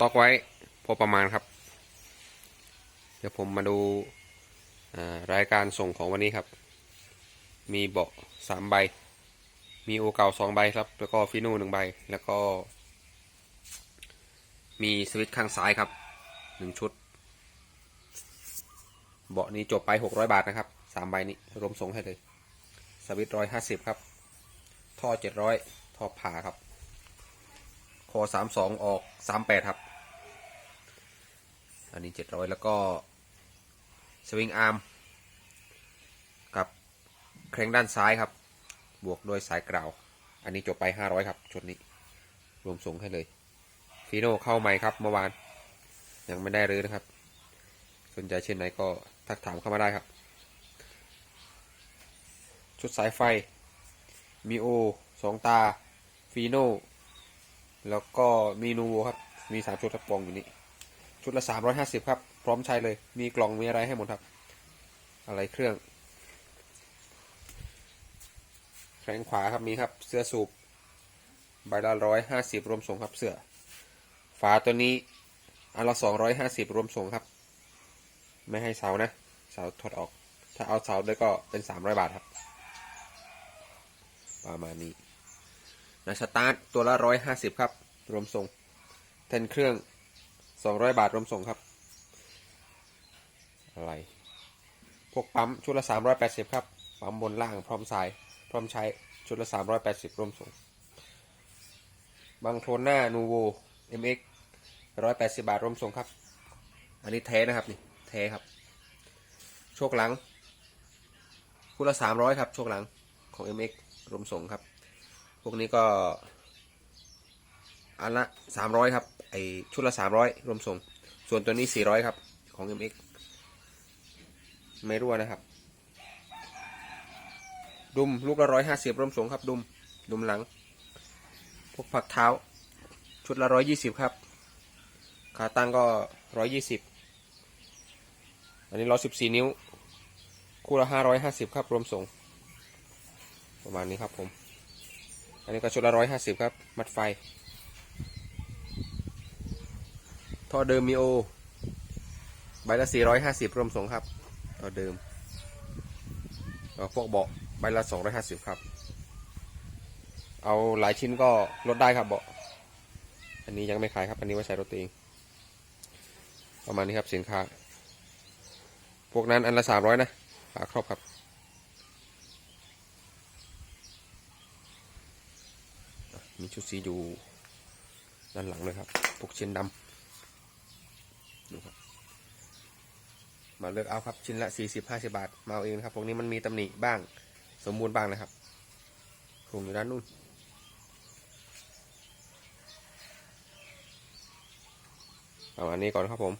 ต็อกไว้พอประมาณครับ เดี๋ยวผมมาดูารายการส่งของวันนี้ครับ มีเบาะสามใบ มีโอเก่าสองใบครับ แล้วก็ฟิโน่หนึ่งใบ แล้วก็ มีสวิตช์ข้างซ้ายครับหนึ่งชุด เบาะนี้จบไปหกร้อยบาทนะครับสามใบนี้รวมส่งให้เลย สวิตร้อยห้าสิบครับ ท่อเจ็ดร้อยท่อผ่าครับ คอสามสองออกสามแปดครับ อันนี้เจ็ดร้อยแล้วก็สวิงอาร์มกับเคร่งด้านซ้ายครับ บวกด้วยสายกราว อันนี้จบไปห้าร้อยครับชุดนี้รวมส่งให้เลยฟีโน่เข้าใหม่ครับเมื่อวาน ยังไม่ได้รื้อนะครับ สนใจเช่นไหนก็ทักถามเข้ามาได้ครับ ชุดสายไฟมีโอสองตาฟีโน่แล้วก็มีนูโวครับ มีสามชุดครับกล่องอยู่นี่ ชุดละสามร้อยห้าสิบครับ พร้อมใช้เลย มีกล่องมีอะไรให้หมดครับ อะไรเครื่อง แขนขวาครับมีครับ เสื้อสูบใบละร้อยห้าสิบรวมส่งครับเสื้อ ฝาตัวนี้อันละสองร้อยห้าสิบรวมส่งครับ ไม่ให้เสานะเสาถอดออก ถ้าเอาเสาด้วยก็เป็นสามร้อยบาทครับ ประมาณนี้นะสตาร์ทตัวละร้อยห้าสิบครับ รวมส่งแทนเครื่อง สองร้อยบาทรวมส่งครับ อะไร พวกปั๊มชุดละสามร้อยแปดสิบครับ ปั๊มบนล่างพร้อมสาย พร้อมใช้ชุดละสามร้อยแปดสิบรวมส่ง บางโคลนหน้านูโว MX ร้อยแปดสิบาทรวมส่งครับ อันนี้แท้นะครับนี่แท้ครับ โชคหลังคู่ละสามร้อยครับ โชคหลังของ MX รวมส่งครับ พวกนี้ก็ อันละสามร้อยครับ ไอชุดละสามร้อยรวมส่ง ส่วนตัวนี้สี่ร้อยครับ ของ MX ไม่รั่วนะครับ ดุมลูกละร้อยห้าสิบรวมส่งครับ ดุม ดุมหลัง พวกผักเท้า ชุดละร้อยยี่สิบครับ ขาตั้งก็ร้อยยี่สิบ อันนี้ร้อยสิบสี่นิ้ว คู่ละห้าร้อยห้าสิบครับ รวมส่ง ประมาณนี้ครับผม อันนี้ก็ชุดละร้อยห้าสิบครับ มัดไฟ ท่อเดิมมีโอ ใบละสี่ร้อยห้าสิบรวมส่งครับ ท่อเดิมพวกเบาะใบละสองร้อยห้าสิบครับ เอาหลายชิ้นก็ลดได้ครับเบาะ อันนี้ยังไม่ขายครับ อันนี้ไว้ใช้รถตัวเอง ประมาณนี้ครับสินค้า พวกนั้นอันละสามร้อยนะฝาครอบครับมีชุดสีอยู่ด้านหลังเลยครับพวกชิ้นดำ ดูครับ มาเลือกเอาครับชิ้นละสี่สิบห้าสิบาท มาเอาเองนะครับ พวกนี้มันมีตำหนิบ้าง สมบูรณ์บ้างนะครับถุงอยู่ด้านนู้นเอาอันนี้ก่อนครับผม